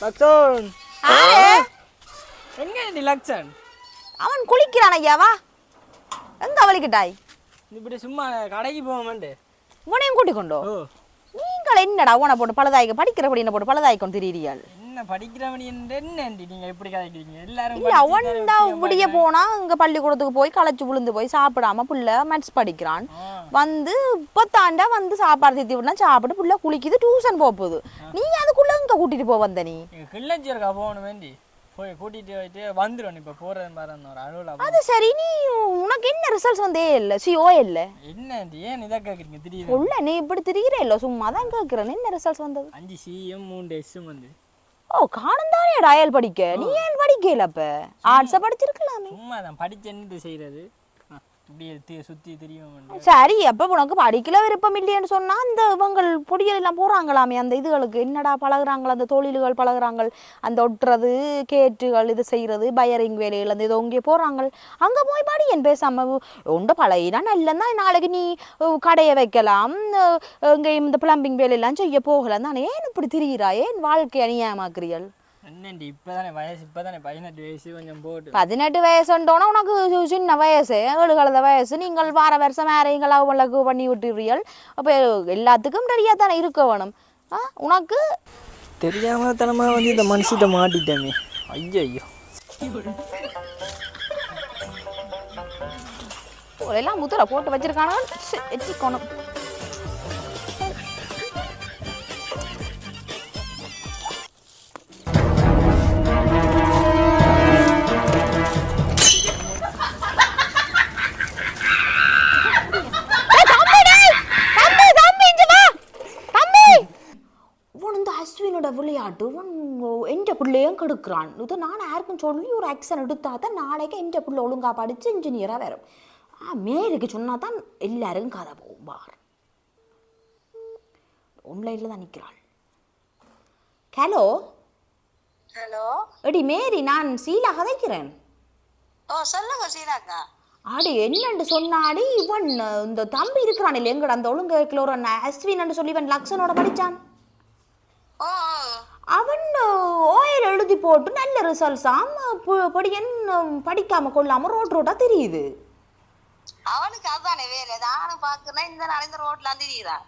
லக்ஷன் எங்க நீ லக்ஷன் அவன் குளிக்கிறான் ஐயாவா எங்க அவளிக்கிட்டாய் இப்படி சும்மா கடைக்கு போவோமாண்டு உனையும் கூட்டிக் கொண்டோ நீங்கள் என்னடா உன போட்டு பழுதாய்க்க படிக்கிறபடி என்ன போட்டு பழுதாய்க்கும் திரியிறியாள் என்ன படிக்கிறவனி என்ன நீங்க எப்படி கதைக்கிறீங்க? எல்லாரும் இல்ல அவன்டா விடிய போனா இங்க பள்ளிக்கூடத்துக்கு போய் களைச்சு விழுந்து போய் சாப்பிடாம புள்ள மேட்ஸ் படிக்கிறான். வந்து இப்பத்தாண்டா வந்து சாப்பாடு தித்தி விடனா சாப்பிட்டு புள்ள குளிக்குது டியூஷன் போகுது. நீ அதுக்குள்ள இங்க கூட்டிட்டு போ வந்த நீ? இருக்கா போகணும் வேண்டி போய் கூட்டிட்டு போயிட்டு வந்துடும் இப்ப போறது மாதிரி ஒரு அலுவலா அது சரி நீ உனக்கு என்ன ரிசல்ட்ஸ் வந்தே இல்ல? சிஓ இல்ல? என்ன ஏன் இதை கேக்குறீங்க? திடீர்னு? உள்ள நீ இப்படி திரிகிறே இல்ல? சும்மா தான் கேக்குறேன். என்ன ரிசல்ட்ஸ் வந்தது? அஞ்சு சிஎம் மூணு எஸ்ஸும் வந்து. ஓ காணும் தானே டயல் படிக்க. நீ ஏன் படிக்கல அப்ப? ஆர்ட்ஸ படிச்சிருக்கலாமே. சும்மா தான் படிச்சு என்னது செய்யறது இப்படி சுத்தி தெரியும் சரி அப்ப உனக்கு படிக்கல விருப்பம் இல்லையன்னு சொன்னா அந்த இவங்கள் பொடியல் எல்லாம் போறாங்களாமே அந்த இதுகளுக்கு. என்னடா பழகுறாங்களா அந்த தொழில்கள் பழகுறாங்கள் அந்த ஒட்டுறது கேட்டுகள் இது செய்யறது பயரிங் வேலைகள் அந்த இது இங்கே போறாங்க அங்க போய் படி என் பேசாம உண்டு பழகினா நல்லதான் நாளைக்கு நீ கடையை வைக்கலாம் இங்கே இங்க இந்த பிளம்பிங் வேலையெல்லாம் செய்ய போகலாம் தானே? ஏன் இப்படி திரியிறா? ஏன் வாழ்க்கை அநியாயமாக்குறியல் என்னண்டி இப்பதானே வயசு இப்பதானே பதினெட்டு வயசு கொஞ்சம் போட்டு பதினெட்டு வயசுன்றோன்னா உனக்கு சின்ன வயசு ஏழு கலந்த வயசு நீங்கள் வார வருஷம் வேறையும் அவங்களுக்கு பண்ணி விட்டுறீர்கள் அப்போ எல்லாத்துக்கும் ரெடியா தானே இருக்க வேணும் ஆ உனக்கு தெரியாம தனமா வந்து இந்த மனுஷிட்ட மாட்டிட்டேமே ஐயோ ஐயோ எல்லாம் முத்துற போட்டு வச்சிருக்கானுங்க சி, எச்சிக்கோணும் இவன் எந்த பிள்ளையும் கெடுக்கிறான். இது நான் யாருக்கும் சொல்லி ஒரு ஆக்ஷன் எடுத்தா தான் நாளைக்கு எந்த பிள்ளை ஒழுங்கா படிச்சு இன்ஜினியராக வரும். ஆ மேருக்கு சொன்னா தான் எல்லாருக்கும் கதை போகும் பார் ஆன்லைனில் தான் நிற்கிறாள் ஹலோ ஹலோ எடி மேரி நான் சீலா கதைக்கிறேன். ஓ சொல்லுங்க சீனாக்கா ஆடி என்னன்னு சொன்னாடி? இவன் இந்த தம்பி இருக்கிறான் இல்லை எங்கட அந்த ஒழுங்கு கிளோரன் அஸ்வின் சொல்லி இவன் லக்ஷனோட படிச்சான். அவன் ஓயர் எழுதி போட்டு நல்ல ரிசல்ட்ஸ் ஆமாம் படியன் படிக்காம கொள்ளாம ரோட் ரோட்டா தெரியுது. அவனுக்கு அதுதானே வேலை. நானும் பாக்குறேன் இந்த நாள் இந்த ரோட்ல திரியிறான்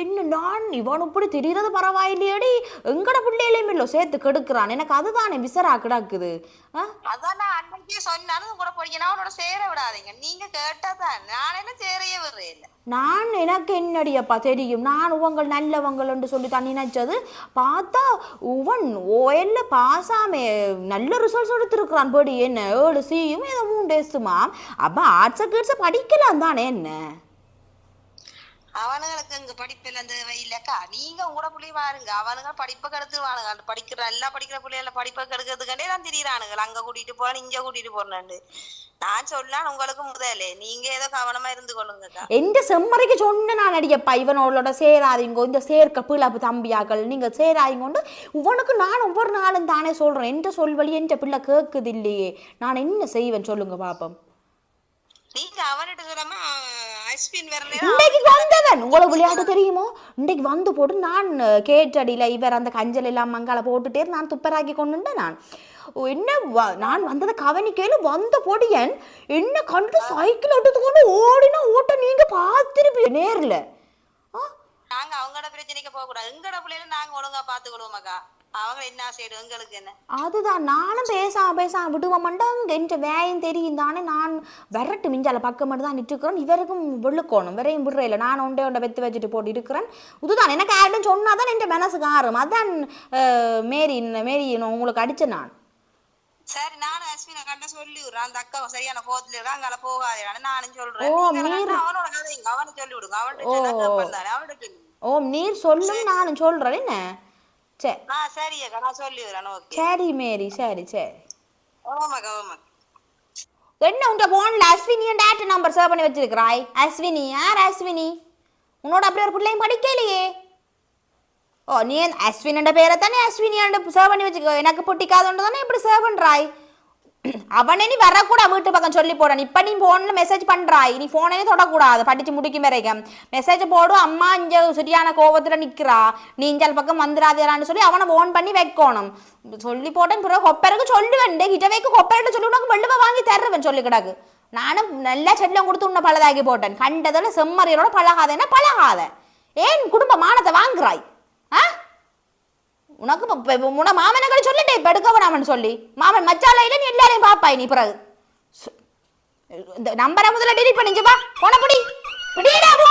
என்ன நான் இவன் இப்படி திடீரது பரவாயில்லையடி? எங்கட பிள்ளையிலையும் இல்லை சேர்த்து கெடுக்கிறான். எனக்கு அதுதானே விசரா கிடக்குது. அதான் நான் அன்னைக்கே சொன்னாலும் கூட படிக்கணும் அவனோட சேர விடாதீங்க. நீங்க கேட்டாதான் நான் என்ன சேரையே விடுறேன். இல்ல நான் எனக்கு என்னடியப்பா தெரியும்? நான் உங்கள் நல்லவங்கள்னு சொல்லி தான் நினைச்சது. பார்த்தா உவன் ஓஎல்ல பாஸாமே நல்ல ரிசல்ட்ஸ் எடுத்திருக்கிறான். படி என்ன ஏழு சியும் ஏதோ மூணு டேஸுமா அப்போ ஆர்ட்ஸை கீட்ஸை படிக்கலாம் தானே என்ன? அவனுங்களுக்கு இங்க படிப்பில் அந்த இல்லக்கா நீங்க உங்களோட பிள்ளைய பாருங்க. அவனுங்க படிப்பை கெடுத்துருவானுங்க அந்த படிக்கிற நல்லா படிக்கிற பிள்ளைகள படிப்பை கெடுக்கிறதுக்காண்டே தான் திரியிறானுங்க. அங்க கூட்டிட்டு போறேன் இங்க கூட்டிட்டு போறேன்னு நான் சொல்லலாம் உங்களுக்கு முதலே. நீங்க ஏதோ கவனமா இருந்து கொள்ளுங்கக்கா எந்த செம்மறைக்கு சொன்ன நான் அடியப்பா இவனோட சேராதீங்க இந்த சேர்க்க பிள்ளாப்பு தம்பியாக்கள். நீங்க சேராதீங்கொண்டு இவனுக்கு நான் ஒவ்வொரு நாளும் தானே சொல்றேன். எந்த சொல்வழி எந்த பிள்ளை கேட்குது இல்லையே. நான் என்ன செய்வேன் சொல்லுங்க பாப்போம். நீங்க அவன்கிட்ட சொல்லாம இன்னைக்கு வந்தவன். உங்களுக்கு விளையாட்டு தெரியுமோ? இன்னைக்கு வந்து போட்டு நான் கேட்டடியில இவர் அந்த கஞ்சல் எல்லாம் மங்கால போட்டுட்டே நான் துப்பராக்கி கொண்டுட்டேன் நான். என்ன வ- நான் வந்ததை கவனிக்கையில வந்த பொடியன் என்ன கண்டு சைக்கிள் எடுத்துக்கொண்டு ஓடினா ஓட்ட நீங்க பார்த்திருப்பீங்க நேர்ல. நாங்க அவங்களோட பிரச்சனைக்கு போக கூடாது எங்கட பிள்ளைல நாங்க ஒழுங்கா பாத்துக்கிடுவோமாக்கா அவங்க அதுதான். நானும் பேசாம பேசாம விடுவோம். மாட்டாங்க என்ற வேயம் தெரியும் தானே. நான் விரட்டு மிஞ்சால பக்கம் மட்டும் தான் நிட்டுக்கிறேன் இவருக்கும் விழுக்கணும் வரையும் விடுறையில நான் ஒண்டே ஒன்றை வெத்து வச்சுட்டு போட்டு இருக்கிறேன். இதுதான். எனக்கு யாரும் சொன்னாதான் என் மனசுக்கு ஆறும் அதான் மேரி மேரி உங்களுக்கு அடிச்சேன் நான். சரி நானும் அஸ்வினை கண்ட சொல்லி விடுறேன். அந்த அக்கா சரியான கோத்துல இருக்கா அங்கால போகாதே. நானும் சொல்றேன். அவனோட கதைங்க அவனை சொல்லி விடுங்க அவன்கிட்ட சொன்னா தானே அவன்கிட்ட ஓ நீர் சொல்லும் நானும் சொல்றேன். என்ன? சரி ஆ சரி அக்கா நான் சொல்லி விடுறேன் ஓகே சரி மேரி சரி சரி. ஓமாக்கா ஓமாக்கா. என்ன உங்க போன்ல அஸ்வினி டேட்டு நம்பர் சேவ் பண்ணி வச்சிருக்கிறாய்? அஸ்வினி யார் அஸ்வினி? உன்னோட அப்படி ஒரு பிள்ளையும் படிக்கலையே. ஓ நீ அஸ்வினோட பேரை தானே அஸ்வினி சேவ் பண்ணி வச்சுக்கோ எனக்கு பிடிக்காதுன்னு தானே இப்படி சேவ் பண்றாய்? அவனே நீ வரக்கூடாது வீட்டு பக்கம் சொல்லி போட. இப்ப நீ போன்ல மெசேஜ் பண்றாய். நீ போனே தொடக்கூடாது. படிச்சு முடிக்கும் வரைக்கும். மெசேஜ் போடு அம்மா இங்க சரியான கோபத்துல நிக்கிறா. நீ இஞ்சல் பக்கம் வந்துடாதேரான்னு சொல்லி அவனை போன் பண்ணி வைக்கணும். சொல்லி போட்டேன் பிறகு கொப்பருக்கு சொல்லுவேன். கிட்டவேக்கு கொப்பரிட்ட சொல்லி உனக்கு வெள்ளுவ வாங்கி தருவேன். சொல்லி கிடக்கு. நானும் நல்லா செல்லம் கொடுத்து உன்னை பழதாக்கி போட்டேன். கண்டதுல செம்மறியலோட பழகாதேன்னா பழகாத. ஏன் குடும்ப மானத்தை வாங்குறாய்? ஆ? உனக்கு இப்ப- இப்ப உன மாமனங்களை சொல்லிட்டே இப்போ எடுக்க வேணாமன்னு சொல்லி. மாமன் மச்சாலையில நீ எல்லாரையும் பாப்பாய் நீ பிறகு. சு- இந்த நம்பரை முதல்ல delete பண்ணிக்கப்பா போன பிடி பிடிடா போ.